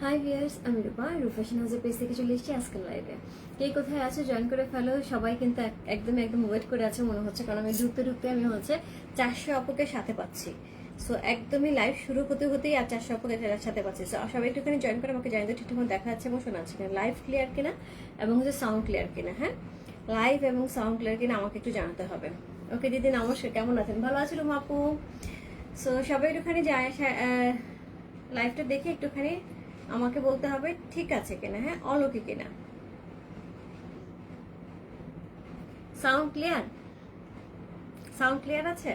High viewers আমি রূপা। রূপেশন হাউসের page থেকে চলে এসেছি আজকের লাইভে কে কোথায় আছে? জয়েন করে ফেলো। সবাই কিন্তু এক- একদম একদম ওয়েট করে আছে মনে হচ্ছে, কারণ আমি ঢুকতে ঢুকতে আমি হচ্ছে চারশো আপুকে সাথে পাচ্ছি। সো একদমই লাইভ শুরু হতে, হতেই আর চারশো আপুকে সাথে পাচ্ছি। সো সবাই একটুখানি জয়েন করে, আমাকে জানিয়ে ঠিকঠাক দেখা যাচ্ছে এবং শোনা যাচ্ছে লাইভ ক্লিয়ার কিনা এবং হচ্ছে সাউন্ড ক্লিয়ার কিনা হ্যাঁ? লাইভ এবং সাউন্ড ক্লিয়ার কিনা আমাকে একটু জানাতে হবে। ওকে দিদি, নমস্কার। কেমন আছেন? ভালো আছিলাম আপু? সো সবাই একটুখানি যায় লাইভটা দেখে একটুখানি আমাকে বলতে হবে ঠিক আছে কিনা হ্যাঁ? অলৌকিক কিনা। সাউন্ড ক্লিয়ার সাউন্ড ক্লিয়ার আছে?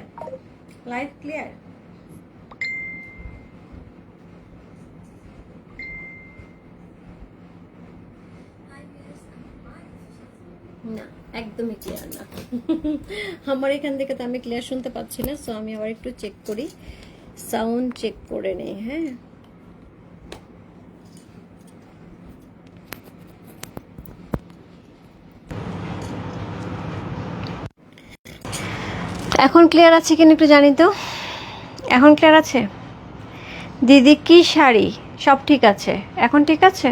লাইভ ক্লিয়ার না, একদমই ক্লিয়ার না। আমার এখান থেকে তো আমি ক্লিয়ার শুনতে পাচ্ছি না সো আমি আবার একটু চেক করি। সাউন্ড চেক করে নেই হ্যাঁ? এখন ক্লিয়ার আছে কিনা একটু জানি তো? এখন ক্লিয়ার আছে? দিদি কি শাড়ি? সব ঠিক আছে। এখন ঠিক আছে?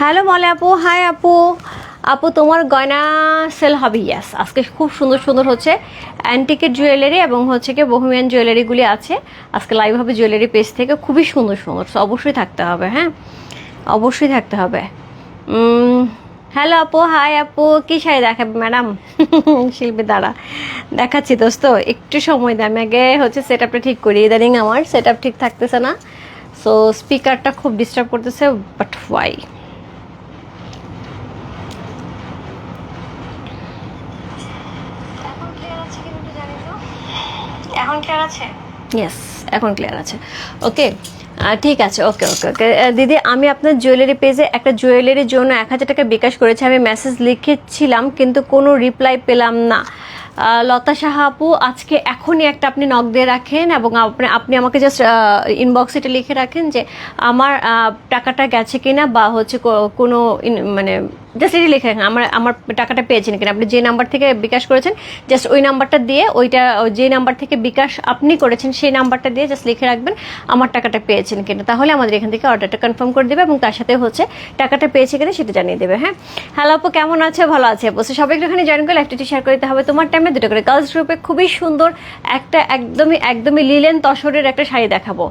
হ্যালো মলে আপু, হাই আপু। আপু, তোমার গয়না সেল হবে ইয়াস আজকে খুব সুন্দর সুন্দর হচ্ছে অ্যান্টিকের জুয়েলারি এবং হচ্ছে কি বহমিয়ান জুয়েলারিগুলি আছে। আজকে লাইভ হবে জুয়েলারি পেজ থেকে। খুবই সুন্দর সুন্দর। অবশ্যই থাকতে হবে হ্যাঁ? অবশ্যই থাকতে হবে। হ্যালো আপু হাই আপু কি শাড়ি দেখাবে ম্যাডাম শিল্পী দ্বারা দেখাচ্ছি দোস্ত। একটু সময় দেয় আমি আগে হচ্ছে সেট আপটা ঠিক করি। ইদানিং আমার সেট আপ ঠিক থাকতেছে না। সো স্পিকারটা খুব ডিস্টার্ব করতেছে বাট ওয়াই এখন ক্লিয়ার আছে ইয়েস এখন ক্লিয়ার আছে? ওকে ঠিক আছে ওকে ওকে ওকে দিদি, আমি আপনার জুয়েলারি পেজে একটা জুয়েলারির জন্য এক হাজার টাকা বিকাশ করেছি। আমি মেসেজ লিখেছিলাম, কিন্তু কোনো রিপ্লাই পেলাম না। লতা সাহা আপু, আজকে এখনই একটা আপনি নক দিয়ে রাখেন এবং আপনি আপনি আমাকে জাস্ট ইনবক্সে এটা লিখে রাখেন যে, আমার টাকাটা গেছে কিনা বা হচ্ছে কোনো মানে জাস্ট এটি লিখে রাখেন, আমার আমার টাকাটা পেয়েছেন কিনা। আপনি যে নাম্বার থেকে বিকাশ করেছেন জাস্ট ওই নাম্বারটা দিয়ে ওইটা যে নাম্বার থেকে বিকাশ আপনি করেছেন, সেই নাম্বারটা দিয়ে জাস্ট লিখে রাখবেন, আমার টাকাটা পেয়েছেন কিনা। তাহলে আমাদের এখান থেকে অর্ডারটা কনফার্ম করে দেবে এবং তার সাথে হচ্ছে টাকাটা পেয়েছে কিনা সেটা জানিয়ে দেবে হ্যাঁ? হ্যালো আপু, কেমন আছে? ভালো আছে বসে সবাই একটুখানি জয়েন করে একটু শেয়ার করতে হবে। তোমার টাইমে দুটো করে। গার্লস গ্রুপে খুবই সুন্দর একটা একদমই একদমই লিলেন তসরের একটা শাড়ি দেখাবো।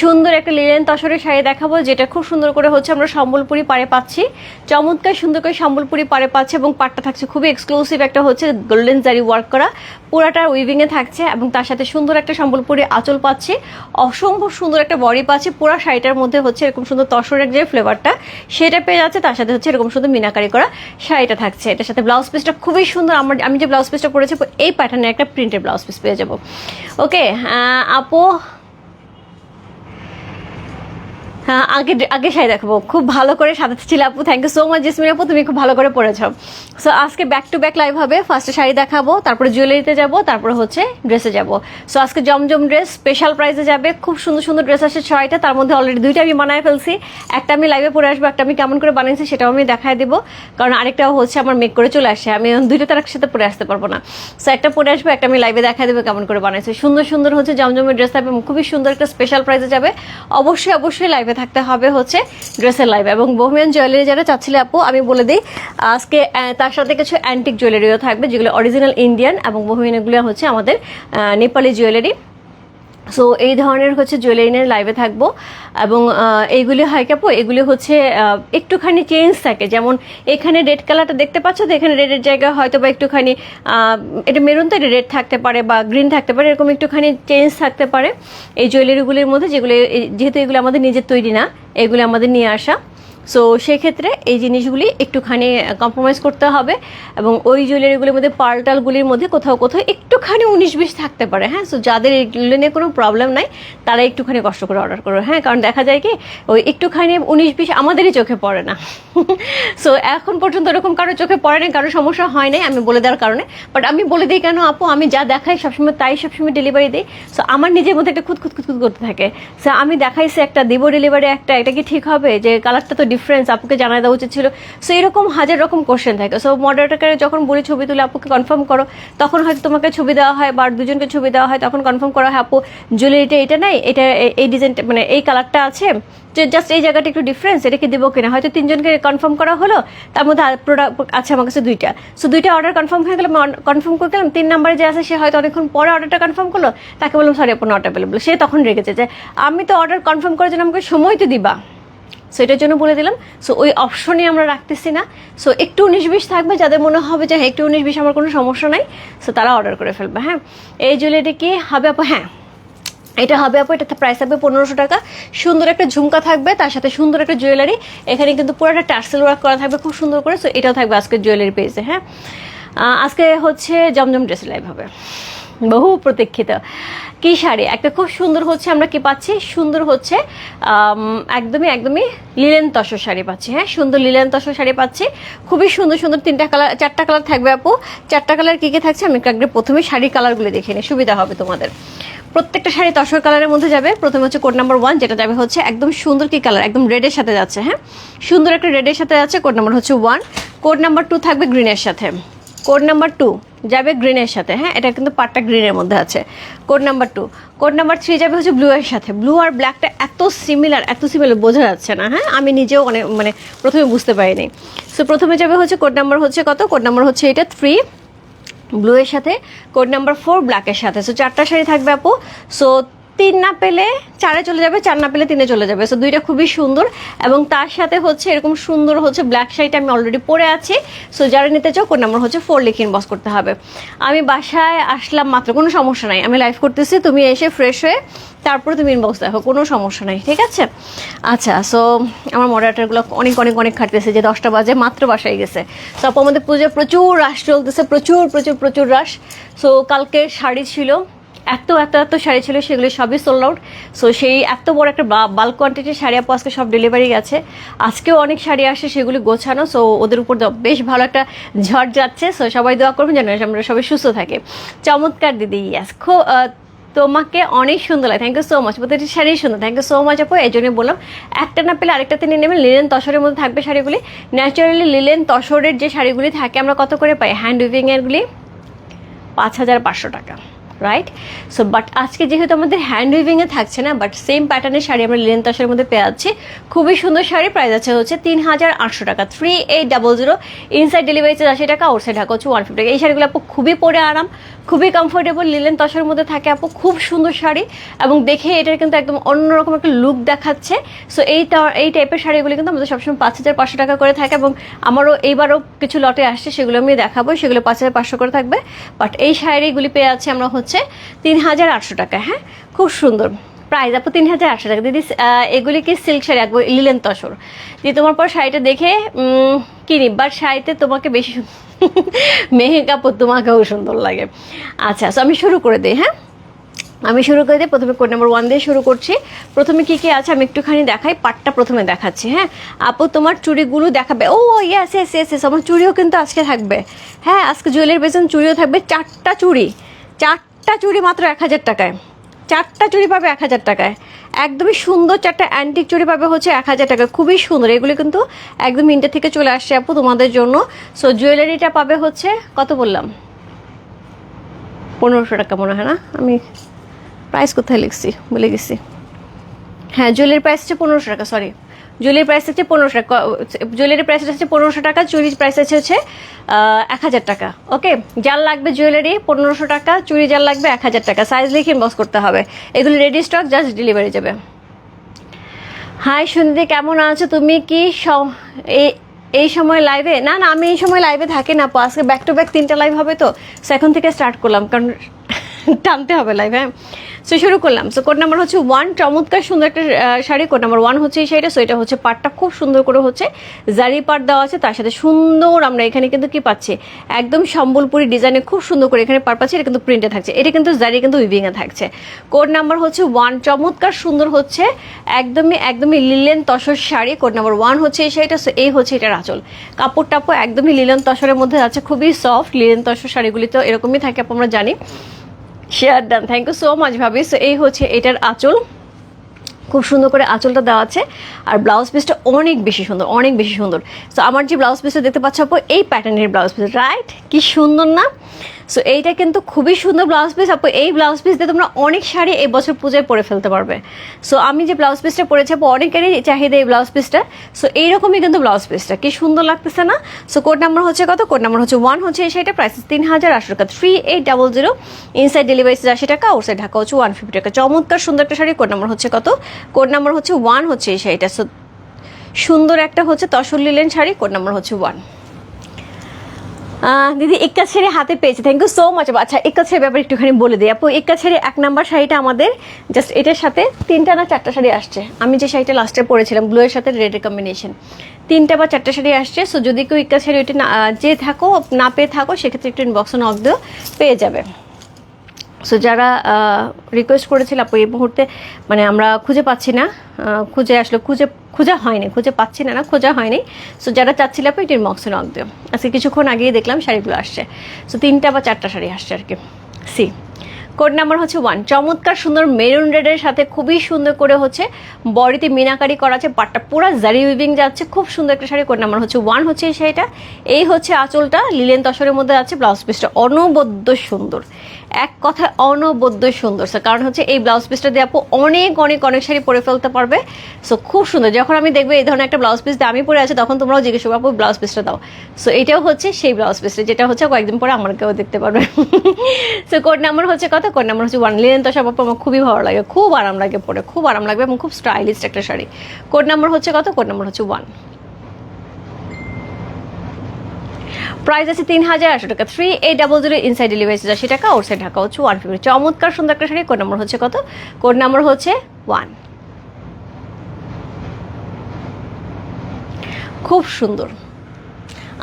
সুন্দর একটা লিলেন তসরের শাড়ি দেখাবো, যেটা খুব সুন্দর করে হচ্ছে আমরা সম্বলপুরি পাড়ে পাচ্ছি। চমৎকার সুন্দর করে সম্বলপুরি পাড়ে পাচ্ছে এবং পাটটা থাকছে খুবই এক্সক্লুসিভ একটা হচ্ছে গোল্ডেন জারি ওয়ার্ক করা। পুরাটা উইভিংয়ে থাকছে এবং তার সাথে সুন্দর একটা সম্বলপুরি আঁচল পাচ্ছে। অসম্ভব সুন্দর একটা বডি পাচ্ছে। পুরো শাড়িটার মধ্যে হচ্ছে এরকম সুন্দর তসরের যে ফ্লেভারটা সেটা পেয়ে যাচ্ছে। তার সাথে হচ্ছে এরকম সুন্দর মিনাকারি করা শাড়িটা থাকছে। এটার সাথে ব্লাউজ পিসটা খুবই সুন্দর। আমার, আমি যে ব্লাউজ পিসটা পরেছি, এই প্যাটার্নের একটা প্রিন্টের ব্লাউজ পিস পেয়ে যাব। ওকে আপু আগে আগে শাড়ি দেখাবো। খুব ভালো করে সাজাতে ছিল আপু। Thank you so much Jismin আপু, তুমি খুব ভালো করে পড়েছো। সো আজকে ব্যাক টু ব্যাক লাইভ হবে। ফার্স্টে শাড়ি দেখাবো, তারপরে জুয়েলারিতে যাব, তারপরে হচ্ছে ড্রেসে যাব। সো আজকে জমজম ড্রেস স্পেশাল প্রাইসে যাবে। খুব সুন্দর সুন্দর ড্রেস আসছে ছয়টা তার মধ্যে অলরেডি দুইটা আমি বানায় ফেলছি। একটা আমি লাইভে পরে আসব, একটা আমি কেমন করে বানিয়েছি সেটাও আমি দেখায় দেবো। কারণ আরেকটা হচ্ছে আমার মেক করে চলে আসে। আমি দুইটা তার একসাথে পরে আসতে পারব না। সো একটা পরে আসব, একটা আমি লাইভে দেখায় দেবো কেমন করে বানাইছি। সুন্দর সুন্দর হচ্ছে জমজমের ড্রেস থাকবে খুবই সুন্দর একটা স্পেশাল প্রাইসে যাবে। অবশ্যই অবশ্যই লাইভে থাকতে হবে হচ্ছে ড্রেসের লাইভ এবং বহমিয়ান জুয়েলারি যারা চাচ্ছিলে আপু, আমি বলে দিই, আজকে তার সাথে কিছু অ্যান্টিক জুয়েলারিও থাকবে, যেগুলো অরিজিনাল ইন্ডিয়ান এবং বহমিয়ান এগুলো হচ্ছে আমাদের নেপালি জুয়েলারি সো এই ধরনের হচ্ছে জুয়েলারিনের লাইভে থাকব। এবং এইগুলি হয় ক্যাপো এগুলি হচ্ছে একটুখানি চেঞ্জ থাকে। যেমন, এখানে রেড কালারটা দেখতে পাচ্ছ তো? এখানে রেডের জায়গায় হয়তো বা একটুখানি এটা মেরুন তো রেড থাকতে পারে বা গ্রিন থাকতে পারে, এরকম একটুখানি চেঞ্জ থাকতে পারে। এই জুয়েলারিগুলির মধ্যে যেগুলো যেহেতু এগুলো আমাদের নিজের তৈরি না, এগুলো আমাদের নিয়ে আসা। সো সেক্ষেত্রে এই জিনিসগুলি একটুখানি কম্প্রোমাইজ করতে হবে এবং ওই জুয়েলারিগুলির মধ্যে পাল্টালগুলির মধ্যে কোথাও কোথাও একটুখানি উনিশ বিশ থাকতে পারে হ্যাঁ? সো যাদের এগুলো কোনো প্রবলেম নাই, তারা একটুখানি কষ্ট করে অর্ডার করো হ্যাঁ? কারণ দেখা যায় কি, ওই একটুখানি উনিশ বিশ আমাদেরই চোখে পড়ে না। সো এখন পর্যন্ত ওরকম কারও চোখে পড়ে না কারও সমস্যা হয় নাই, আমি বলে দেওয়ার কারণে। বাট আমি বলে দিই কেন, আপু, আমি যা দেখাই সবসময় তাই সবসময় ডেলিভারি দিই। সো আমার নিজের মধ্যে একটা খুদ খুদ খুদ খুদ করতে থাকে। সো আমি দেখাইছি একটা, দিব ডেলিভারি একটা, এটা কি ঠিক হবে? যে কালারটা তো ডিফারেন্স আপুকে জানাই দেওয়া উচিত ছিল। সো এরকম হাজার রকম কোশ্চেন থাকে। সো মডারেটারকে যখন বলি ছবি তুলে আপুকে কনফার্ম করো, তখন হয়তো তোমাকে ছবি দেওয়া হয় বা দুজনকে ছবি দেওয়া হয়, তখন কনফার্ম করা হয়, আপু জুয়েলারিটা এটা নাই, এটা এই ডিজাইনটা মানে এই কালারটা আছে, যে জাস্ট এই জায়গাটা একটু ডিফারেন্স এটা কি দেবো কিনা? হয়তো তিনজনকে কনফার্ম করা হলো, তার মধ্যে প্রোডাক্ট আছে আমার কাছে দুইটা। সো দুইটা অর্ডার কনফার্ম হয়ে গেলে কনফার্ম করে গেলাম, তিন নাম্বারে যে আছে, সে হয়তো অনেকক্ষণ পরে অর্ডারটা কনফার্ম করল, তাকে বললাম সরি আপু নট অ্যাভেলেবল সে তখন রেখেছে যে, আমি তো অর্ডার কনফার্ম করার জন্য আমাকে সময় তো দিবা। সো এটার জন্য বলে দিলাম। সো ওই অপশনই আমরা রাখতেছি না। সো একটু উনিশ বিশ থাকবে যাদের মনে হবে যে হ্যাঁ, একটু উনিশ বিশ আমার কোনো সমস্যা নাই। সো তারা অর্ডার করে ফেলবে হ্যাঁ? এই জুয়েলারি কি? হবে আপু হ্যাঁ। এটা হবে আপু এটা প্রাইস থাকবে পনেরোশো টাকা। সুন্দর একটা ঝুমকা থাকবে তার সাথে সুন্দর একটা জুয়েলারি এখানে কিন্তু পুরো একটা টার্সেল ওয়ার্ক করা থাকবে খুব সুন্দর করে। সো এটাও থাকবে আজকে জুয়েলারি পেজে হ্যাঁ? আজকে হচ্ছে জমজম ড্রেস লাইভ হবে। বহু প্রতীক্ষিত। কি শাড়ি? একটা খুব সুন্দর হচ্ছে, আমরা কি পাচ্ছি? সুন্দর হচ্ছে একদমই একদমই লিলেন তসর শাড়ি পাচ্ছি। হ্যাঁ সুন্দর লিলেন তসর শাড়ি পাচ্ছি। খুবই সুন্দর সুন্দর তিনটা কালার, চারটা কালার থাকবে আপু। চারটা কালার কি কি থাকছে? আমি একটু প্রথমে শাড়ির কালারগুলো দেখে নিই, সুবিধা হবে তোমাদের। প্রত্যেকটা শাড়ি তসর কালারের মধ্যে যাবে। প্রথমে হচ্ছে কোড নাম্বার ওয়ান যেটা যাবে হচ্ছে একদম সুন্দর কি কালার? একদম রেডের সাথে যাচ্ছে হ্যাঁ? সুন্দর একটা রেডের সাথে যাচ্ছে কোড নাম্বার হচ্ছে ওয়ান কোড নাম্বার টু থাকবে গ্রিনের সাথে। কোড নাম্বার টু যাবে গ্রিনের সাথে হ্যাঁ? এটা কিন্তু পাটটা গ্রিনের মধ্যে আছে। Code number two code number three যাবে হচ্ছে ব্লু এর সাথে। ব্লু আর ব্ল্যাকটা এত সিমিলার এত সিমিলার বোঝা যাচ্ছে না হ্যাঁ? আমি নিজেও অনেক মানে প্রথমে বুঝতে পারিনি। সো প্রথমে যাবে হচ্ছে কোড নাম্বার হচ্ছে কত? কোড নাম্বার হচ্ছে এটা থ্রি ব্লু এর সাথে। কোড নাম্বার ফোর ব্ল্যাকের সাথে। সো চারটা শাড়ি থাকবে আপু। সো তিন না পেলে চারে চলে যাবে, চার না পেলে তিনে চলে যাবে। সো দুইটা খুবই সুন্দর এবং তার সাথে হচ্ছে এরকম সুন্দর হচ্ছে ব্ল্যাক শাড়িটা আমি অলরেডি পরে আছি। সো যারা নিতে চাও কোন নাম্বার হচ্ছে ফোর লিখে ইনবক্স করতে হবে। আমি বাসায় আসলাম মাত্র, কোনো সমস্যা নাই। আমি লাইভ করতেছি, তুমি এসে ফ্রেশ হয়ে তারপরে তুমি ইনবক্স দেখো, কোনো সমস্যা নাই, ঠিক আছে? আচ্ছা সো আমার মডারেটারগুলো অনেক অনেক অনেক খাটতেছে যে দশটা বাজে, মাত্র বাসায় গেছে। সো আপু আমাদের পুজোয় প্রচুর রাশ চলতেছে, প্রচুর প্রচুর প্রচুর রাশ সো কালকে শাড়ি ছিল এত এত এত শাড়ি ছিল, সেগুলো সবই সোল্ড আউট সো সেই এত বড় একটা বাল্ক কোয়ান্টিটির শাড়ি আপু আজকে সব ডেলিভারি গেছে। আজকেও অনেক শাড়ি আসে সেগুলি গোছানো সো ওদের উপর বেশ ভালো একটা ঝড় যাচ্ছে। সো সবাই দোয়া করবেন যেন আমরা সবাই সুস্থ থাকে। চমৎকার দিদি ইয়াস খুব তোমাকে অনেক সুন্দর লাগে। থ্যাংক ইউ সো মাচ প্রতিটি শাড়ি সুন্দর। থ্যাংক ইউ সো মাচ আপু, এই জন্যই বললাম। একটা না পেলে আরেকটাতে নিয়ে নেবেন। লিলেন তসরের মধ্যে থাকবে শাড়িগুলি। ন্যাচারালি লিলেন তসরের যে শাড়িগুলি থাকে, আমরা কত করে পাই? হ্যান্ড উইভিংয়েরগুলি পাঁচ হাজার পাঁচশো টাকা। রাইট সো বাট আজকে যেহেতু আমাদের হ্যান্ড উইভিংয়ে থাকছে না বাট সেম প্যাটার্নের শাড়ি আমরা লিলেন তাসের মধ্যে পেয়ে যাচ্ছি। খুবই সুন্দর শাড়ি প্রাইস আছে হচ্ছে তিন হাজার আটশো টাকা। Three eight double zero inside delivery charge আশি টাকা আউটসাইড ঢাকা হচ্ছে ওয়ান ফিফটি টাকা। এই শাড়িগুলো আপু খুবই পরে আরাম, খুবই কমফোর্টেবল লিলেন তসের মধ্যে থাকে আপু, খুব সুন্দর শাড়ি। এবং দেখে এটার কিন্তু একদম অন্যরকম একটা লুক দেখাচ্ছে। সো এই এই টাইপের শাড়িগুলি কিন্তু আমাদের সবসময় পাঁচ হাজার পাঁচশো টাকা করে থাকে এবং আমারও এইবারও কিছু লটে আসছে, সেগুলো আমি দেখাবো। সেগুলো পাঁচ হাজার পাঁচশো করে থাকবে। বাট এই শাড়িগুলি পেয়ে আছে আমরা হচ্ছে তিন হাজার আটশো টাকা হ্যাঁ? খুব সুন্দর। প্রাইস আপু তিন হাজার আটশো টাকা। দিদি এগুলি কি সিল্ক শাড়ি একবার লিলেন তসর। দিয়ে তোমার পর শাড়িটা দেখে কিনি বাট শাড়িতে তোমাকে বেশি সুন্দর মেহে কাপড় তোমাকেও সুন্দর লাগে। আচ্ছা তো আমি শুরু করে দিই হ্যাঁ? আমি শুরু করে দিই, প্রথমে কোড নাম্বার ওয়ান দিয়ে শুরু করছি। প্রথমে কী কী আছে আমি একটুখানি দেখাই পাটটা প্রথমে দেখাচ্ছি হ্যাঁ? আপু, তোমার চুড়িগুলো দেখাবে। ও ইয়েস ইয়েস ইয়েস ইয়েস আমার চুড়িও কিন্তু আজকে থাকবে। হ্যাঁ আজকে জুয়েলারি বেজন চুড়িও থাকবে। চারটা চুড়ি, চারটা চুড়ি মাত্র এক হাজার টাকায়। চারটা চুড়ি পাবে এক হাজার টাকায়। একদমই সুন্দর চারটা অ্যান্টিক চুড়ি পাবে হচ্ছে এক হাজার টাকা। খুবই সুন্দর। এগুলি কিন্তু একদম ইন্ডিয়া থেকে চলে আসছে আপু তোমাদের জন্য। সো জুয়েলারিটা পাবে হচ্ছে, কত বললাম? পনেরোশো টাকা মনে হয় না? আমি প্রাইস কোথায় লিখছি? বলে গেছি। হ্যাঁ জুয়েলারি প্রাইস হচ্ছে পনেরোশো টাকা সরি জুয়েলারি প্রাইস হচ্ছে পনেরোশো টাকা, জুয়েলারি প্রাইস হচ্ছে পনেরোশো টাকা, চুরির প্রাইস আছে হচ্ছে এক হাজার টাকা ওকে যার লাগবে জুয়েলারি, পনেরোশো টাকা, চুরি যার লাগবে এক হাজার টাকা সাইজ লিখে বস করতে হবে। এগুলো রেডি স্টক জাস্ট ডেলিভারি যাবে। হাই সুন্দরী কেমন আছো? তুমি কি এই- সময় লাইভে না না, আমি এই সময় লাইভে থাকি না। আজকে ব্যাক টু ব্যাক তিনটা লাইভ হবে তো সো এখন থেকে স্টার্ট করলাম, কারণ টানতে হবে লাইভ হ্যাঁ? সো শুরু করলাম। সো কোড নাম্বার হচ্ছে ওয়ান চমৎকার সুন্দর একটা শাড়ি। কোড নাম্বার ওয়ান হচ্ছে এই শাড়িটা। সো এটা হচ্ছে পাটটা খুব সুন্দর করে হচ্ছে জারি পাট দেওয়া আছে। তার সাথে সুন্দর আমরা এখানে কিন্তু কি পাচ্ছি? একদম সম্বলপুরি ডিজাইনে খুব সুন্দর করে এখানে পাট পাচ্ছি। এটা কিন্তু প্রিন্টে থাকছে। এটা কিন্তু জারি, কিন্তু উইভিংয়ে থাকছে। কোড নাম্বার হচ্ছে ওয়ান চমৎকার সুন্দর হচ্ছে একদমই একদমই linen tussar sari. Code number one হচ্ছে এই শাড়িটা। So, এই হচ্ছে এটার আঁচল। কাপড় টাপড় একদমই লিলেন তসরের মধ্যে আছে। খুবই সফট লিলেন তসর শাড়িগুলি তো এরকমই থাকে, আপু আমরা জানি। Share done thank you so much ভাবি। সো এই হচ্ছে এটার আঁচল। খুব সুন্দর করে আঁচলটা দেওয়া আছে। আর ব্লাউজ পিসটা অনেক বেশি সুন্দর, অনেক বেশি সুন্দর। সো আমার যে ব্লাউজ পিসটা দেখতে পাচ্ছ এই প্যাটার্নের ব্লাউজ পিস রাইট কি সুন্দর না? সো এইটা কিন্তু খুবই সুন্দর ব্লাউজ পিস আপু, এই ব্লাউজ পিস দিয়ে তোমরা অনেক শাড়ি এই বছর পূজায় পরে ফেলতে পারবে। সো আমি যে ব্লাউজ পিসটা পরেছি, আপু, অনেকেরই চাহিদা এই ব্লাউজ পিসটা সো এইরকমই কিন্তু ব্লাউজ পিসটা কি সুন্দর লাগতেছে না? সো কোড নাম্বার হচ্ছে কত? কোড নাম্বার হচ্ছে ওয়ান হচ্ছে এই শাড়িটা। প্রাইস তিন হাজার আটশো টাকা। Three eight double zero inside delivery আশি টাকা আউটসাইড ঢাকা হচ্ছে ওয়ান ফিফটি টাকা। চমৎকার সুন্দর একটা শাড়ি। কোড নাম্বার হচ্ছে কত? কোড নাম্বার হচ্ছে ওয়ান হচ্ছে এই শাড়িটা। সো সুন্দর একটা হচ্ছে tussar linen sari. Code number হচ্ছে ওয়ান দিদি এক্কা ছেড়ে হাতে পেয়েছে। থ্যাংক ইউ সো মাচ আচ্ছা এক্কা ছেড়ে ব্যাপারে একটুখানি বলে দিই। আপু এক্কা ছেড়ে এক নাম্বার শাড়িটা আমাদের জাস্ট এটার সাথে তিনটা না চারটা শাড়ি আসছে। আমি যে শাড়িটা লাস্টে পরেছিলাম ব্লুয়ের সাথে রেডের কম্বিনেশন তিনটা বা চারটা শাড়ি আসছে সো যদি কেউ এক্কা ছেড়ে ওইটা না যে থাকো, না পেয়ে থাকো, সেক্ষেত্রে একটু ইনবক্স নক দিও, পেয়ে যাবে। সো যারা রিকোয়েস্ট করেছিল, আপু, এই মুহূর্তে মানে আমরা খুঁজে পাচ্ছি না খুঁজে আসলে খুঁজে, খোঁজা হয়নি, খুঁজে পাচ্ছি না না, খোঁজা হয়নি। সো যারা চাচ্ছিল, আপু, এটির মক্সে নক দিও। আজকে কিছুক্ষণ আগেই দেখলাম শাড়িগুলো আসছে। সো তিনটা বা চারটা শাড়ি আসছে আর কি। সি কোড নাম্বার হচ্ছে ওয়ান চমৎকার, সুন্দর মেরুন রেডের সাথে খুবই সুন্দর করে হচ্ছে বডিতে মিনাকারি করা আছে, পাটটা পুরো জারি উইভিং যাচ্ছে, খুব সুন্দর একটা শাড়ি। কোড নাম্বার হচ্ছে ওয়ান হচ্ছে এই এই হচ্ছে আঁচলটা লিলেন তসরের মধ্যে আছে ব্লাউজ পিসটা অনবদ্য সুন্দর। এক কথায় অনবদ্য সুন্দর। স্যার কারণ হচ্ছে এই ব্লাউজ পিসটা দিয়ে আপু অনেক অনেক অনেক শাড়ি পরে ফেলতে পারবে। সো খুব সুন্দর। যখন আমি দেখব এই ধরনের একটা ব্লাউজ পিস দিয়ে আমি পরে আছে, তখন তোমরাও জিজ্ঞেস করব, আপু ব্লাউজ পিসটা দাও। সো এটাও হচ্ছে সেই ব্লাউজ পিসটা যেটা হচ্ছে কয়েকদিন পরে আমাকেও দেখতে পারবে। সো কোড নাম্বার হচ্ছে কত? কোড নাম্বার হচ্ছে ওয়ান লিলেন তো সব আপু আমার খুবই ভালো লাগে। খুব আরাম লাগে পরে। খুব আরাম লাগবে এবং খুব স্টাইলিশ একটা শাড়ি। কোড নাম্বার হচ্ছে কত? কোড নাম্বার হচ্ছে ওয়ান প্রাইস আছে তিন হাজার আটশো টাকা three eight double zero inside delivery আশি টাকা আউটসাইড ঢাকা হচ্ছে ওয়ান ফিফটি চমৎকার, সুন্দর একটা শাড়ি কোড নাম্বার হচ্ছে কত? কোড নাম্বার হচ্ছে ওয়ান খুব সুন্দর।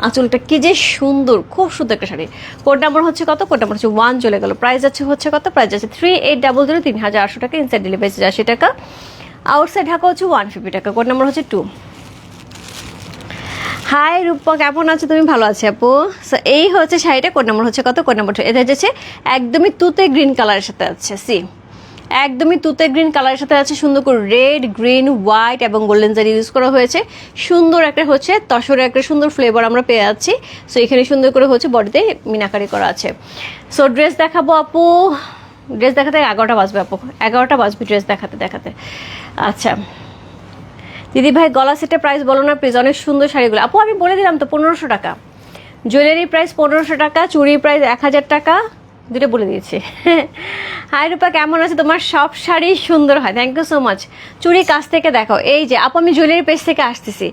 আঁচলটা কি যে সুন্দর, খুব সুন্দর একটা শাড়ি। কোড নাম্বার হচ্ছে কত? কোড নাম্বার হচ্ছে ওয়ান চলে গেল। প্রাইস আছে হচ্ছে কত? প্রাইস আছে থ্রি এইট ডাবল জিরো তিন হাজার আটশো টাকা ইনসাইড ডেলিভারি আশি টাকা। আউটসাইড ঢাকা হচ্ছে ওয়ান ফিফটি টাকা কোড নাম্বার হচ্ছে টু হাই রূপা কেমন আছো? তুমি ভালো আছো আপু? So, এই হচ্ছে শাড়িটা কোড নাম্বার হচ্ছে কত? কোড নাম্বার এটা হচ্ছে একদমই তুতে গ্রিন কালারের সাথে আছে সি একদমই তুতে গ্রিন কালারের সাথে আছে সুন্দর করে রেড গ্রিন হোয়াইট এবং গোল্ডেন জারি ইউজ করা হয়েছে। সুন্দর একটা হচ্ছে তসরের একটা সুন্দর ফ্লেভার আমরা পেয়ে যাচ্ছি। সো এখানে সুন্দর করে হচ্ছে বডিতে মিনাকারি করা আছে। সো ড্রেস দেখাবো আপু। ড্রেস দেখাতে এগারোটা বাজবে আপু। এগারোটা বাজবে ড্রেস দেখাতে দেখাতে। আচ্ছা। দিদি ভাই, গলা সেটের প্রাইস বলো না প্লিজ অনেক সুন্দর শাড়িগুলো। আপু, আমি বলে দিলাম তো, পনেরোশো টাকা। জুয়েলারি প্রাইস পনেরোশো টাকা চুড়ির প্রাইস এক হাজার টাকা, দুটো বলে দিয়েছি। হাই রূপা, কেমন আছে? তোমার সব শাড়ি সুন্দর হয় থ্যাংক ইউ সো মাচ চুড়ি কাছ থেকে দেখো, এই যে, আপু, আমি জুয়েলারি পেজ থেকে আসতেছি।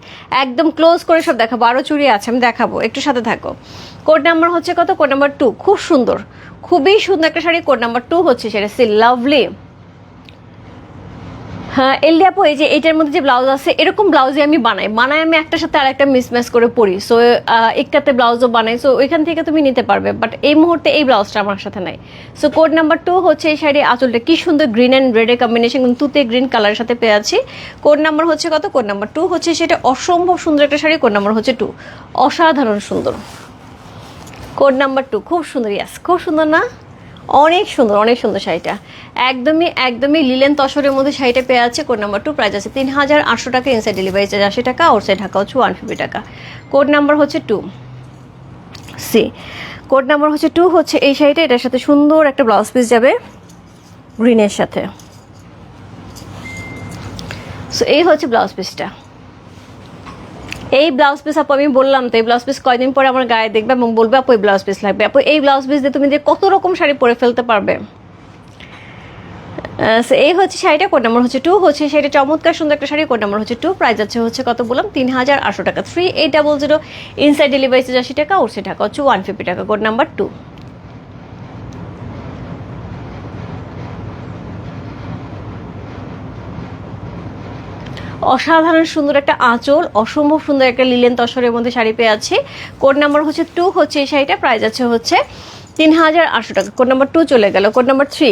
একদম ক্লোজ করে সব দেখাবো আরও চুড়ি আছে, আমি দেখাবো, একটু সাথে থাকো। কোড নাম্বার হচ্ছে কত? কোড নাম্বার টু খুব সুন্দর। খুবই সুন্দর একটা শাড়ি কোড নাম্বার টু হচ্ছে সেটা সি লাভলি হ্যাঁ এলডি আপু, এই যে এটার মধ্যে যে ব্লাউজ আছে, এরকম ব্লাউজই আমি বানাই। বানাই আমি একটার সাথে আর একটা মিসম্যাচ করে পরি। সো একটাতে ব্লাউজও বানাই। সো ওইখান থেকে তুমি নিতে পারবে। বাট এই মুহূর্তে এই ব্লাউজটা আমার সাথে নাই। সো কোড নাম্বার টু হচ্ছে এই শাড়ি আঁচলটা। কি সুন্দর গ্রিন অ্যান্ড রেডের কম্বিনেশন তুতে গ্রিন কালারের সাথে পেয়ে আছি কোড নাম্বার হচ্ছে কত? কোড নাম্বার টু হচ্ছে সেটা অসম্ভব সুন্দর একটা শাড়ি। কোড নাম্বার হচ্ছে টু অসাধারণ সুন্দর। কোড নাম্বার টু খুব সুন্দর ইয়াস খুব সুন্দর না? অনেক সুন্দর অনেক সুন্দর শাড়িটা। একদমই একদমই লিলেন তসরের মধ্যে শাড়িটা পেয়ে আছে, কোড নাম্বার টু প্রাইস আছে তিন হাজার আটশো টাকা ইনসাইড ডেলিভারি চার্জ আশি টাকা আউটসাইড ঢাকা হচ্ছে ওয়ান ফিফটি টাকা। কোড নাম্বার হচ্ছে টু সি কোড নাম্বার হচ্ছে টু হচ্ছে এই শাড়িটা, এটার সাথে সুন্দর একটা ব্লাউজ পিস যাবে গ্রিনের সাথে। সো এই হচ্ছে ব্লাউজ পিসটা এই ব্লাউজ পিস আপু, আমি বললাম তো, এই ব্লাউজ পিস কয়দিন পরে আমার গায়ে দেখবে এবং বলবে আপু, এই ব্লাউজ পিস লাগবে। আপু, এই ব্লাউজ পিস দিয়ে তুমি যে কত রকম শাড়ি পরে ফেলতে পারবে? এই হচ্ছে শাড়িটা কোড নাম্বার হচ্ছে টু হচ্ছে শাড়িটা চমৎকার সুন্দর একটা শাড়ি কোড নাম্বার হচ্ছে টু প্রাইস আছে হচ্ছে কত বললাম? তিন হাজার আটশো টাকা। Three eight double zero inside delivery আশি টাকা ওর টাকা হচ্ছে ওয়ান ফিফটি টাকা কোড নাম্বার টু অসাধারণ সুন্দর একটা আঁচল, অসম্ভব সুন্দর একটা লিলেন তসরের মধ্যে শাড়ি পেয়ে আছি। কোড নাম্বার হচ্ছে টু হচ্ছে এই শাড়িটা, প্রাইস আছে হচ্ছে তিন হাজার আটশো টাকা। কোড নাম্বার টু চলে গেল। Code number three.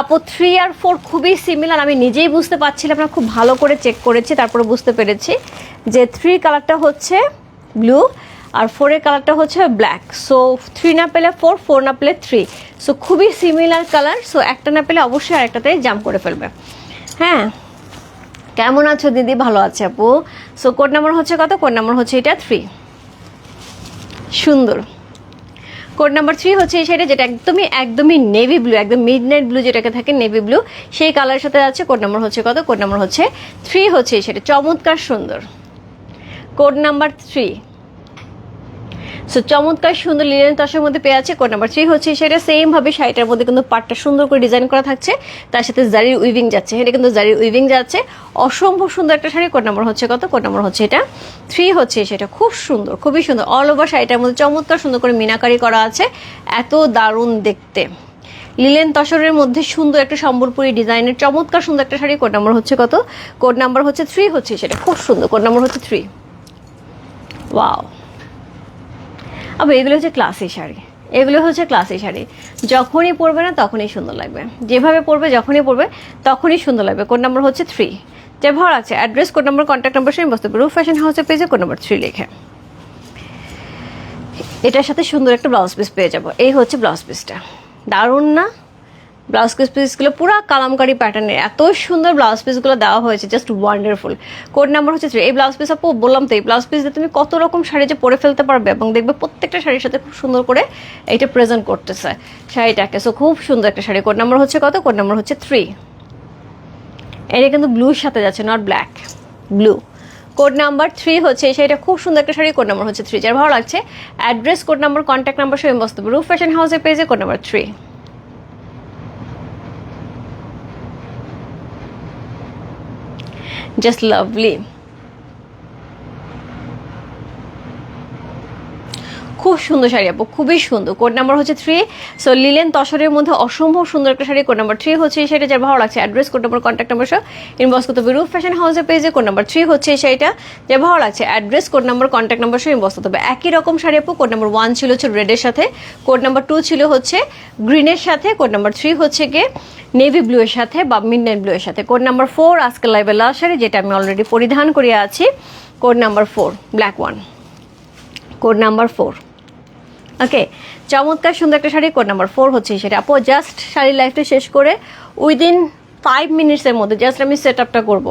আপু, থ্রি আর ফোর খুবই সিমিলার আমি নিজেই বুঝতে পারছিলাম না, খুব ভালো করে চেক করেছি, তারপরে বুঝতে পেরেছি যে থ্রি কালারটা হচ্ছে ব্লু আর ফোরের কালারটা হচ্ছে ব্ল্যাক সো থ্রি না পেলে ফোর ফোর না পেলে থ্রি। সো খুবই সিমিলার কালার সো একটা না পেলে অবশ্যই আরেকটাতে জাম্প করে ফেলবে। হ্যাঁ কেমন আছো দিদি? ভালো আছে আপু। সো কোড নাম্বার হচ্ছে কত? কোড নাম্বার হচ্ছে এটা থ্রি সুন্দর। কোড নাম্বার থ্রি হচ্ছে এই শাড়িটা যেটা একদমই একদমই নেভি ব্লু একদম মিড নাইট ব্লু যেটাকে থাকে নেভি ব্লু সেই কালারের সাথে আছে কোড নাম্বার হচ্ছে কত? কোড নাম্বার হচ্ছে থ্রি হচ্ছে এই শাড়ি চমৎকার সুন্দর। কোড নাম্বার থ্রি সো চমৎকার, সুন্দর লিলেন তসের মধ্যে পেয়ে আছে। কোড নাম্বার থ্রি হচ্ছে, সেটা সেম ভাবে শাড়িটার মধ্যে কিন্তু পাটটা সুন্দর করে ডিজাইন করা থাকছে। তার সাথে জারির উইভিং যাচ্ছে। এটা কিন্তু জারির উইভিং যাচ্ছে। অসম্ভব সুন্দর একটা শাড়ি কোড নাম্বার হচ্ছে কত? কোড নাম্বার হচ্ছে এটা। থ্রি হচ্ছে, সেটা খুব সুন্দর, খুবই সুন্দর। অল ওভার শাড়িটার মধ্যে চমৎকার সুন্দর করে মিনাকারি করা আছে। এত দারুণ দেখতে। লিলেন তসরের মধ্যে সুন্দর একটা সম্বলপুরি ডিজাইনের চমৎকার সুন্দর একটা শাড়ি কোড নাম্বার হচ্ছে কত? কোড নাম্বার হচ্ছে থ্রি হচ্ছে, সেটা খুব সুন্দর। কোড নাম্বার হচ্ছে থ্রি ওয়াও আবার এগুলো হচ্ছে ক্লাসি শাড়ি। এগুলো হচ্ছে ক্লাসি শাড়ি। যখনই পরবে না তখনই সুন্দর লাগবে। যেভাবে পরবে, যখনই পরবে, তখনই সুন্দর লাগবে। কোড নাম্বার হচ্ছে থ্রি যে ভর আছে address code number contact number সেই বস্তু রুফ ফ্যাশন হাউসের পেজে কোড নাম্বার থ্রি লিখে। এটার সাথে সুন্দর একটা ব্লাউজ পিস পেয়ে যাব। এই হচ্ছে ব্লাউজ পিসটা দারুণ না? ব্লাউজ পিস পিসগুলো, পুরো কালামকারি প্যাটার্নের এত সুন্দর ব্লাউজ পিসগুলো দেওয়া হয়েছে জাস্ট ওয়ান্ডারফুল কোড নাম্বার হচ্ছে থ্রি এই ব্লাউজ পিস আপু, বললাম তো, এই ব্লাউজ পিস দিয়ে তুমি কত রকম শাড়ি যে পরে ফেলতে পারবে এবং দেখবে প্রত্যেকটা শাড়ির সাথে খুব সুন্দর করে এইটা প্রেজেন্ট করতেছে শাড়িটাকে। সো খুব সুন্দর একটা শাড়ি। কোড নাম্বার হচ্ছে কত? কোড নাম্বার হচ্ছে থ্রি এটা কিন্তু ব্লুর সাথে যাচ্ছে not black blue code number three হচ্ছে শাড়িটা খুব সুন্দর একটা শাড়ি। কোড নাম্বার হচ্ছে থ্রি যার ভালো লাগছে address code number contact number সব বস্তু রুফ ফ্যাশন হাউসের পেজে code number three just lovely খুব সুন্দর শাড়ি আপু, খুবই সুন্দর। কোড নাম্বার হচ্ছে থ্রি সো লিলেন তসরের মধ্যে অসম্ভব সুন্দর একটা শাড়ি কোড নাম্বার থ্রি হচ্ছে এই শাড়িটা, যার ভালো লাগছে। Address code number contact number সহ ইনবক্স করতে হবে। রুফ ফ্যাশন হাউসের পেজে কোড নাম্বার থ্রি হচ্ছে এই শাড়িটা, যার ভালো লাগছে। Address code number contact number সহ ইনবক্স করতে হবে। একই রকম শাড়ি আপু কোড নাম্বার ওয়ান ছিল হচ্ছে রেডের সাথে কোড নাম্বার টু ছিল হচ্ছে গ্রিনের সাথে কোড নাম্বার থ্রি হচ্ছে গিয়ে নেভি ব্লু এর সাথে বা মিড নাইট ব্লু এর সাথে। কোড নাম্বার ফোর আজকে লাইভে লাস্ট শাড়ি, যেটা আমি অলরেডি পরিধান করে আছি। Code number four black one code number four okay চমৎকার সুন্দর একটা শাড়ি কোড নাম্বার ফোর হচ্ছে সেটা আপু জাস্ট শাড়ির লাইফটা শেষ করে উইদিন ফাইভ মিনিটসের মধ্যে জাস্ট আমি সেট আপটা করব।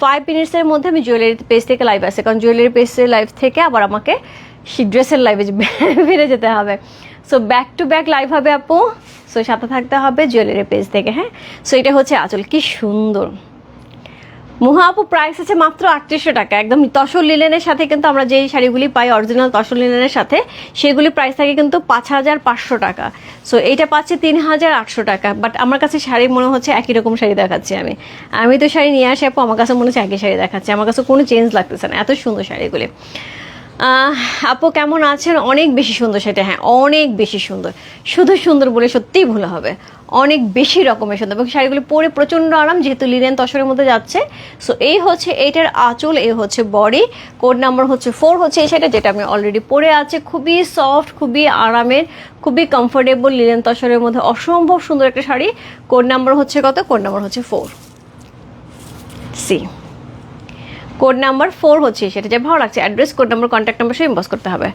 ফাইভ মিনিটসের মধ্যে আমি জুয়েলারি পেজ থেকে লাইভ আসে কারণ জুয়েলারি পেজের লাইভ থেকে আবার আমাকে ড্রেসের লাইভে ফিরে যেতে হবে। So back to back live হবে আপু। সো সাথে থাকতে হবে জুয়েলারি পেজ থেকে হ্যাঁ? সো এটা হচ্ছে আচল। কি সুন্দর। মুহা আপু প্রাইস আছে মাত্র আটত্রিশশো টাকা। একদম তসর লিলেনের সাথে কিন্তু আমরা যেই শাড়িগুলি পাই অরিজিনাল তসর লিলেনের সাথে, সেগুলি প্রাইস থাকে কিন্তু পাঁচ হাজার পাঁচশো টাকা। সো এইটা পাচ্ছে তিন হাজার আটশো টাকা। বাট আমার কাছে শাড়ি মনে হচ্ছে একই রকম শাড়ি দেখাচ্ছি আমি। আমি তো শাড়ি নিয়ে আসি আপু, আমার কাছে মনে হচ্ছে একই শাড়ি দেখাচ্ছে। আমার কাছে কোনো চেঞ্জ লাগতেছে না, এত সুন্দর শাড়িগুলি। আপু কেমন আছেন? অনেক বেশি সুন্দর সেটা হ্যাঁ অনেক বেশি সুন্দর। শুধু সুন্দর বলে সত্যিই ভুল হবে। অনেক বেশি রকমের সুন্দর। এবং শাড়িগুলি পরে প্রচণ্ড আরাম, যেহেতু লিনেন তসরের মধ্যে যাচ্ছে। সো এই হচ্ছে এইটার আঁচল, এই হচ্ছে বডি কোড নাম্বার হচ্ছে ফোর হচ্ছে এই শাড়িটা, যেটা আমি অলরেডি পরে আছে। খুবই সফট খুবই আরামের, খুবই কমফোর্টেবল লিনেন তসরের মধ্যে অসম্ভব সুন্দর একটা শাড়ি। কোড নাম্বার হচ্ছে কত? কোড নাম্বার হচ্ছে four see code number four হচ্ছে সেটা যে ভালো লাগছে। Address code number contact number সব ইনবক্স করতে হবে।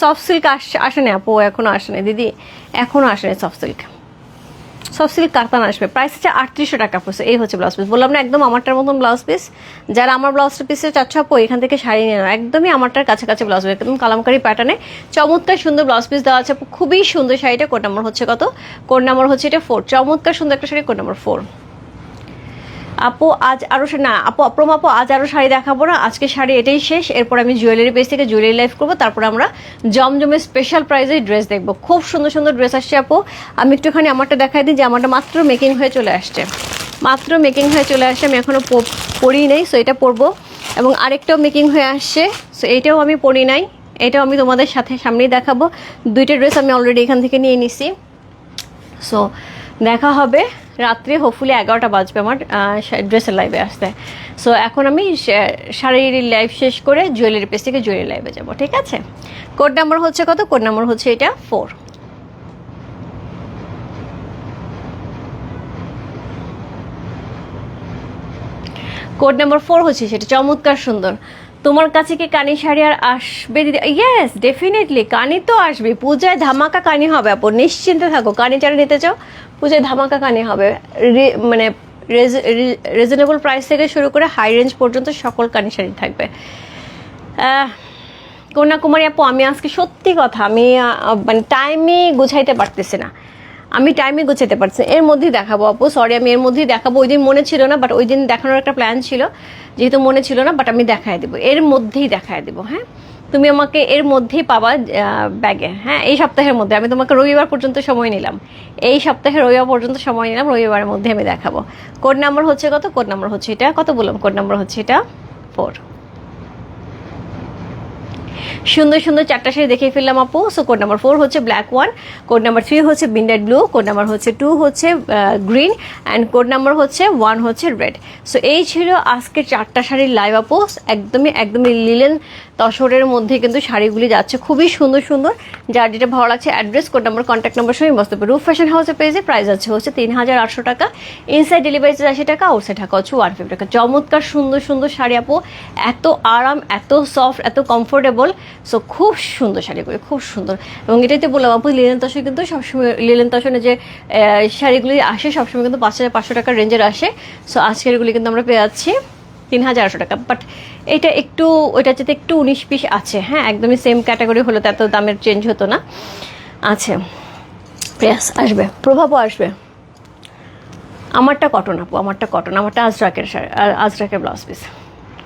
সফট সিল্ক আস আসে না আপু এখনও আসে না দিদি এখনও আসে না সফট সিল্ক। সফট সিল্ক কাতান আসবে? প্রাইস হচ্ছে আটত্রিশশো টাকা পড়ছে এই হচ্ছে ব্লাউজ পিস বললাম না, একদম আমারটার মতন ব্লাউজ পিস যারা আমার ব্লাউজ পিসে চাচ্ছ আপু, এখান থেকে শাড়ি নিয়ে নাও। একদমই আমারটার কাছাকাছি ব্লাউজ পিস একদম কালামকারি প্যাটার্নে চমৎকার সুন্দর ব্লাউজ পিস দেওয়া আছে খুবই সুন্দর শাড়িটা। কোড নাম্বার হচ্ছে কত? কোড নাম্বার হচ্ছে এটা ফোর চমৎকার সুন্দর একটা শাড়ি কোড নাম্বার ফোর আপু আজ আরও না, আপু অপ্রম আপু, আজ আরও শাড়ি দেখাবো না। আজকে শাড়ি এটাই শেষ। এরপর আমি জুয়েলারি পেজ থেকে জুয়েলারি লাইভ করব। তারপর আমরা জমজমের স্পেশাল প্রাইজে ড্রেস দেখব। খুব সুন্দর সুন্দর ড্রেস আসছে আপু। আমি একটুখানি আমারটা দেখাই দিই যে আমারটা মাত্র মেকিং হয়ে চলে আসছে। মাত্র মেকিং হয়ে চলে আসছে। আমি এখনও পরি নেই সো এটা পরবো। এবং আরেকটাও মেকিং হয়ে আসছে। সো এইটাও আমি পরি নাই। এটাও আমি তোমাদের সাথে সামনেই দেখাবো। দুইটা ড্রেস আমি অলরেডি এখান থেকে নিয়ে নিছি। সো দেখা হবে রাত্রে হোপফুলি এগারোটা বাজবে আমার ড্রেসের লাইভে আসতে। সো এখন আমি শাড়ির লাইভ শেষ করে জুয়েলারি পেজ থেকে জুয়েলারি লাইভে যাব, ঠিক আছে? কোড নাম্বার হচ্ছে কত? কোড নাম্বার হচ্ছে এটা ফোর কোড নাম্বার ফোর হচ্ছে সেটা, চমৎকার সুন্দর। তোমার কাছে কি কানি শাড়ি আর আসবে দিদি? ইয়েস ডেফিনেটলি কানি তো আসবে। পূজায় ধামাকা কানি হবে আপু, নিশ্চিন্তে থাকো। কানি যারা নিতে চাও, পূজায় ধামাকা কানি হবে। মানে রিজনেবল প্রাইস থেকে শুরু করে হাই রেঞ্জ পর্যন্ত সকল কানি শাড়ি থাকবে। কন্যাকুমারী আপু, আমি আজকে সত্যি কথা, আমি মানে টাইমে গুছাইতে পারতেছি না। আমি টাইমে গুছাইতে পারছি এর মধ্যেই দেখাবো আপু সরি আমি এর মধ্যেই দেখাবো। ওই দিন মনে ছিল না বাট ওই দিন দেখানোর একটা প্ল্যান ছিল। যেহেতু মনে ছিল না বাট আমি দেখায় দেবো। এর মধ্যেই দেখায় দেবো হ্যাঁ? তুমি আমাকে এর মধ্যেই পাবা ব্যাগে হ্যাঁ? এই সপ্তাহের মধ্যে। আমি তোমাকে রবিবার পর্যন্ত সময় নিলাম। এই সপ্তাহে রবিবার পর্যন্ত সময় নিলাম, রবিবারের মধ্যে আমি দেখাবো। কোড নাম্বার হচ্ছে কত? কোড নাম্বার হচ্ছে এটা। কত বললাম? কোড নাম্বার হচ্ছে এটা? ফোর সুন্দর সুন্দর চারটা শাড়ি দেখে ফেললাম আপু। সো কোড নাম্বার ফোর হচ্ছে black one code number three হচ্ছে বিন্ডেড ব্লু কোড নাম্বার হচ্ছে টু হচ্ছে গ্রিন অ্যান্ড কোড নাম্বার হচ্ছে ওয়ান হচ্ছে রেড সো এই ছিল আজকে চারটা শাড়ির লাইভ আপু। একদমই একদমই লিলেন তসরের মধ্যে কিন্তু শাড়িগুলি যাচ্ছে খুবই সুন্দর সুন্দর। যার যেটা ভালো লাগছে address code number contact number সঙ্গে বসতে পারে রুফ ফ্যাশন হাউসের পেজে প্রাইস আছে হচ্ছে তিন হাজার আটশো টাকা। ইনসাইড ডেলিভারি চার্জ আশি টাকা আউটসাইড টাকা হচ্ছে ওয়ান ফিফটি টাকা। চমৎকার সুন্দর সুন্দর শাড়ি আপু। এত আরাম, এত সফট এত কমফোর্টেবল সো খুব সুন্দর শাড়িগুলি, খুব সুন্দর। এবং এটাই তো বললাম আপু লিলেন তসর কিন্তু সবসময় লিলেন তসনে যে শাড়িগুলি আসে সবসময় কিন্তু পাঁচ হাজার পাঁচশো টাকার রেঞ্জের আসে। সো আজকের এগুলি কিন্তু আমরা পেয়ে যাচ্ছি। তিন হাজার আটশো টাকা। বাট এটা একটু ওইটা যেতে একটু উনিশ পিস আছে। হ্যাঁ একদমই সেম ক্যাটাগরি হলো তো এত দামের চেঞ্জ হতো না। আছে। প্রেস আসবে। প্রভাবও আসবে। আমারটা কটন আপু, আমারটা কটন আমারটা আজরাকের আজরাকের ব্লাউজ পিস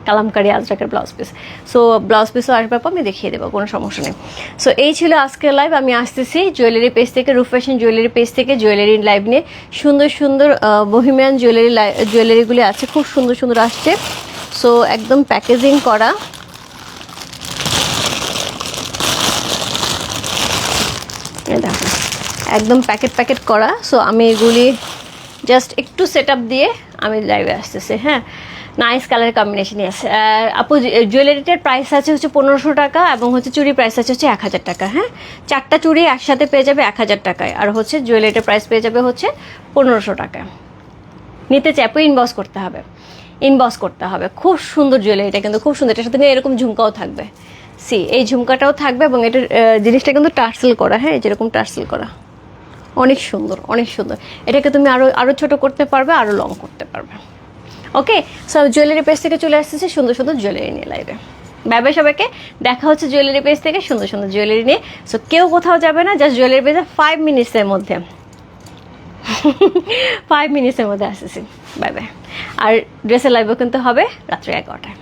কালামকারি আজরাকের ব্লাউজ পিস সো ব্লাউজ পিসও আসবার পর আমি দেখিয়ে দেবো, কোনো সমস্যা নেই। সো এই ছিল আজকের লাইভ আমি আসতেছি জুয়েলারি পেজ থেকে রুফ ফ্যাশন জুয়েলারি পেজ থেকে জুয়েলারি লাইভ নিয়ে। সুন্দর সুন্দর বহিমিয়ান জুয়েলারি জুয়েলারিগুলি আছে, খুব সুন্দর সুন্দর আসছে। সো একদম প্যাকেজিং করা। একদম প্যাকেট প্যাকেট করা। সো আমি এগুলি জাস্ট একটু সেট দিয়ে আমি লাইভে আসতেছি হ্যাঁ। নাইস কালার কম্বিনেশনই আছে আপু জুয়েলারিটার প্রাইস আছে হচ্ছে পনেরোশো টাকা এবং হচ্ছে চুরি প্রাইস আছে হচ্ছে এক হাজার টাকা হ্যাঁ? চারটা চুরি একসাথে পেয়ে যাবে এক হাজার টাকায় আর হচ্ছে জুয়েলারিটার প্রাইস পেয়ে যাবে হচ্ছে পনেরোশো টাকায়। নিতে চাই, আপু ইনবক্স করতে হবে। ইনবক্স করতে হবে। খুব সুন্দর জুয়েলারিটা কিন্তু, খুব সুন্দর। এটার সাথে এরকম ঝুমকাও থাকবে। সি এই ঝুমকাটাও থাকবে এবং এটার জিনিসটা কিন্তু টার্সেল করা হ্যাঁ? যেরকম টার্সেল করা। অনেক সুন্দর অনেক সুন্দর। এটাকে তুমি আরও আরও ছোটো করতে পারবে আরও লং করতে পারবে। ওকে, সব জুয়েলারি পেজ থেকে চলে আসতেছে সুন্দর সুন্দর জুয়েলারি নিয়ে লাইভে বাই সবাইকে, দেখা হচ্ছে জুয়েলারি পেজ থেকে সুন্দর সুন্দর জুয়েলারি নিয়ে। সো কেউ কোথাও যাবে না জাস্ট জুয়েলারি পেজে ফাইভ মিনিটসের মধ্যে। ফাইভ মিনিটসের মধ্যে আসতেছি। বাই বাই আর ড্রেসের লাইভও কিন্তু হবে রাত্রে এগারোটায়।